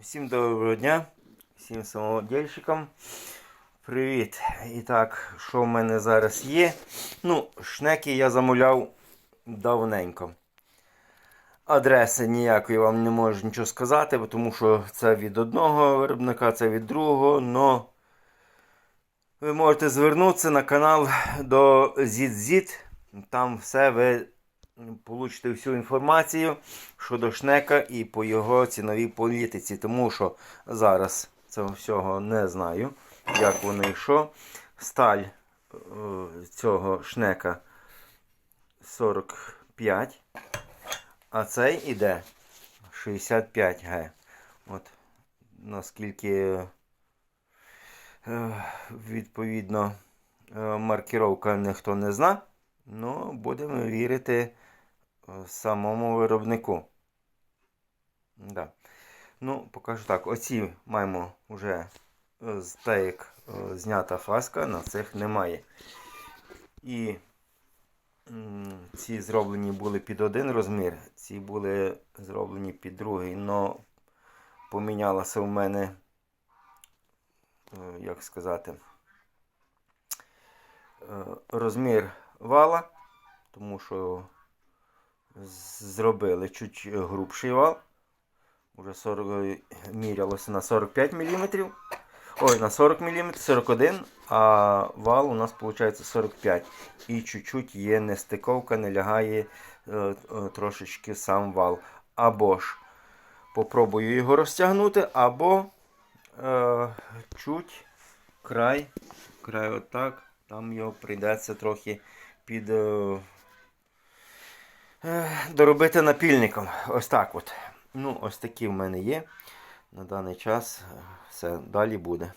Всім доброго дня, всім самодільщикам. Привіт. І так, що в мене зараз є? Ну, шнеки я замовляв давненько. Адреси ніякої вам не можу нічого сказати, тому що це від одного виробника, це від другого. Но ви можете звернутися на канал до ZZZ. Там все ви получите всю інформацію щодо шнека і по його ціновій політиці, тому що зараз цього всього не знаю, як воно і. Сталь е, цього шнека 45, а цей іде 65 г. От наскільки е, відповідно е, маркіровка ніхто не зна. Ну, будемо вірити самому виробнику. Да. Ну, покажу так. Оці маємо вже е, з те, як е, знята фаска, на цих немає. І ці зроблені були під один розмір, ці були зроблені під другий, але помінялося в мене, е, як сказати, розмір вала, тому що зробили чуть грубший вал. Уже 40, мірялося на 45 мм. Ой, на 40 мм, 41, а вал у нас виходить 45. І чуть-чуть є нестиковка, не лягає е, е, трошечки сам вал. Або ж попробую його розтягнути, або е, чуть край, край отак, там його прийдеться трохи під. Е, е, доробити напільником. Ось так от. Ну, ось такі в мене є. На даний час е, все далі буде.